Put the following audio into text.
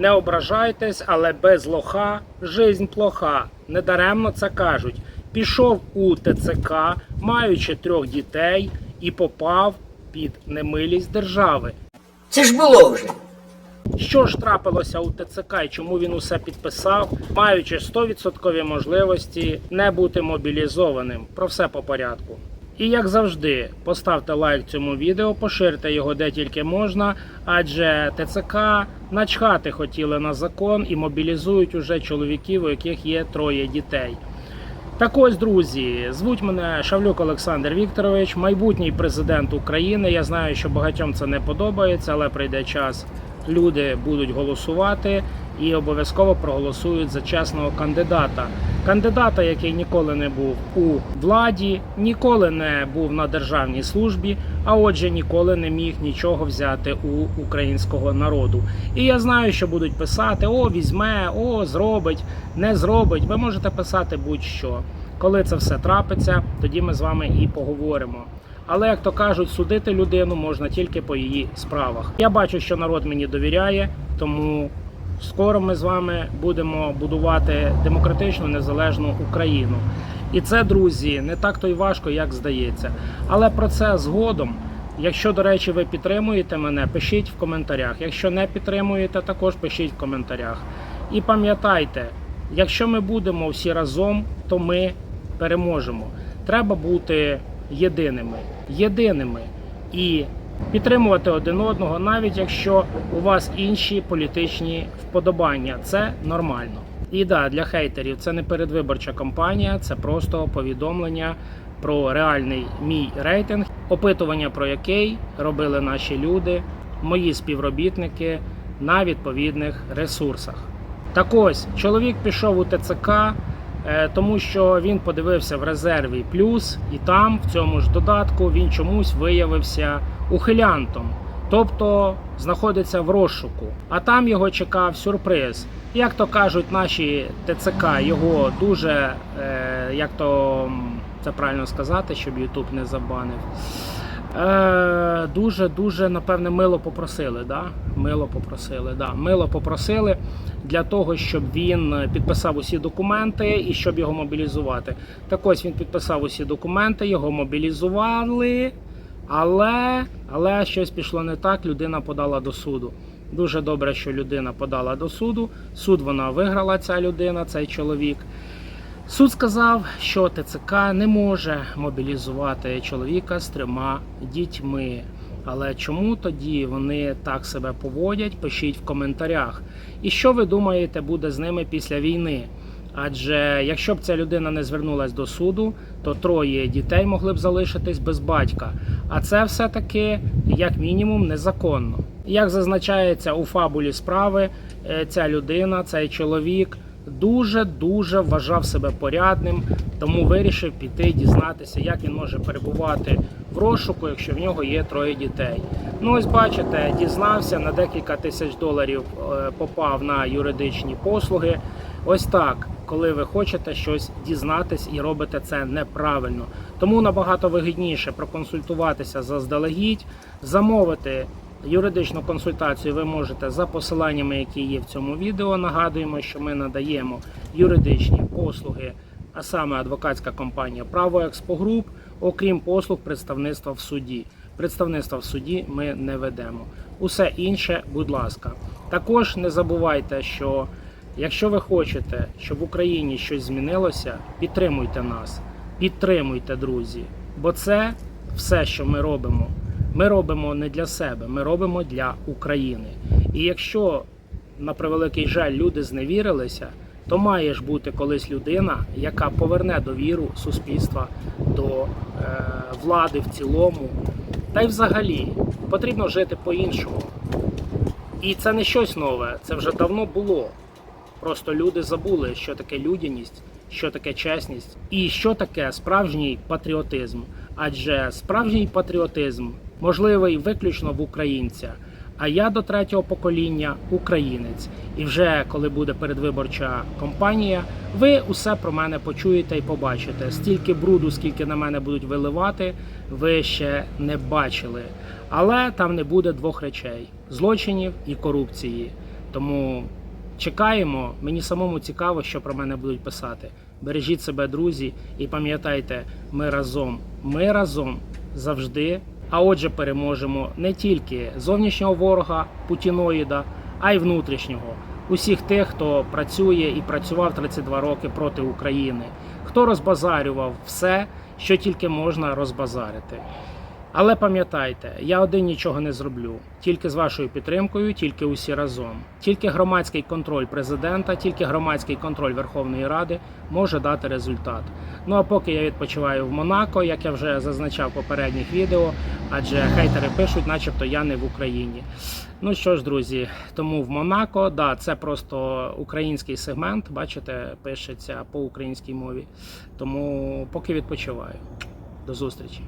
Не ображайтесь, але без лоха жизнь плоха. Недаремно це кажуть. Пішов у ТЦК, маючи трьох дітей, і попав під немилість держави. Це ж було вже. Що ж трапилося у ТЦК і чому він усе підписав, маючи 100% можливості не бути мобілізованим? Про все по порядку. І як завжди, поставте лайк цьому відео, поширте його де тільки можна, адже ТЦК начхати хотіли на закон і мобілізують уже чоловіків, у яких є троє дітей. Так ось, друзі, звуть мене Шавлюк Олександр Вікторович, майбутній президент України. Я знаю, що багатьом це не подобається, але прийде час. Люди будуть голосувати і обов'язково проголосують за чесного кандидата. Кандидата, який ніколи не був у владі, ніколи не був на державній службі, а отже, ніколи не міг нічого взяти у українського народу. І я знаю, що будуть писати: о, візьме, о, зробить, не зробить. Ви можете писати будь-що. Коли це все трапиться, тоді ми з вами і поговоримо. Але як то кажуть, судити людину можна тільки по її справах. Я бачу, що народ мені довіряє, тому скоро ми з вами будемо будувати демократичну незалежну Україну. І це, друзі, не так то й важко, як здається. Але про це згодом. Якщо, до речі, ви підтримуєте мене, пишіть в коментарях. Якщо не підтримуєте, також пишіть в коментарях. І пам'ятайте, якщо ми будемо всі разом, то ми переможемо. Треба бути єдиними, єдиними і підтримувати один одного, навіть якщо у вас інші політичні вподобання. Це нормально. І да, для хейтерів це не передвиборча кампанія, це просто повідомлення про реальний мій рейтинг, опитування про який робили наші люди, мої співробітники на відповідних ресурсах. Так ось чоловік пішов у ТЦК, тому що він подивився в резерві плюс, і там, в цьому ж додатку, він чомусь виявився ухилянтом, тобто знаходиться в розшуку. А там його чекав сюрприз. Як то кажуть, наші ТЦК його дуже, е, як то це правильно сказати, щоб Ютуб не забанив. Е, дуже дуже напевне мило попросили. Да? Мило попросили. Да. Мило попросили для того, щоб він підписав усі документи і щоб його мобілізувати. Так ось він підписав усі документи, його мобілізували, але, але щось пішло не так. Людина подала до суду. Дуже добре, що людина подала до суду. Суд вона виграла, ця людина, цей чоловік. Суд сказав, що ТЦК не може мобілізувати чоловіка з трьома дітьми. Але чому тоді вони так себе поводять? Пишіть в коментарях. І що ви думаєте буде з ними після війни? Адже якщо б ця людина не звернулась до суду, то троє дітей могли б залишитись без батька. А це все-таки як мінімум незаконно. Як зазначається у фабулі справи, е, ця людина, цей чоловік дуже дуже вважав себе порядним, тому вирішив піти дізнатися, як він може перебувати в розшуку, якщо в нього є троє дітей. Ну ось бачите, дізнався на декілька тисяч доларів, е, попав на юридичні послуги. Ось так, коли ви хочете щось дізнатись і робите це неправильно. Тому набагато вигідніше проконсультуватися заздалегідь, замовити Юридичну консультацію ви можете за посиланнями, які є в цьому відео. Нагадуємо, що ми надаємо юридичні послуги, а саме адвокатська компанія Право Експогруп, окрім послуг представництва в суді. Представництва в суді ми не ведемо. Усе інше, будь ласка. Також не забувайте, що якщо ви хочете, щоб в Україні щось змінилося, підтримуйте нас, підтримуйте, друзі, бо це все, що ми робимо. Ми робимо не для себе, ми робимо для України. І якщо, на превеликий жаль, люди зневірилися, то має ж бути колись людина, яка поверне довіру суспільства до е, влади в цілому. Та й взагалі потрібно жити по-іншому. І це не щось нове, це вже давно було. Просто люди забули, що таке людяність, що таке чесність і що таке справжній патріотизм. Адже справжній патріотизм можливий виключно в українця. А я до третього покоління українець. І вже коли буде передвиборча кампанія, ви усе про мене почуєте і побачите. Стільки бруду, скільки на мене будуть виливати, ви ще не бачили. Але там не буде двох речей: злочинів і корупції. Тому чекаємо. Мені самому цікаво, що про мене будуть писати. Бережіть себе, друзі, і пам'ятайте, ми разом. Ми разом завжди. А отже, переможемо не тільки зовнішнього ворога путіноїда, а й внутрішнього. Усіх тих, хто працює і працював 32 роки проти України, хто розбазарював все, що тільки можна розбазарити. Але пам'ятайте, я один нічого не зроблю. Тільки з вашою підтримкою, тільки усі разом. Тільки громадський контроль президента, тільки громадський контроль Верховної Ради може дати результат. Ну а поки я відпочиваю в Монако, як я вже зазначав в попередніх відео, адже хейтери пишуть, начебто я не в Україні. Ну що ж, друзі, тому в Монако, да, це просто український сегмент, бачите, пишеться по українській мові. Тому поки відпочиваю. До зустрічі.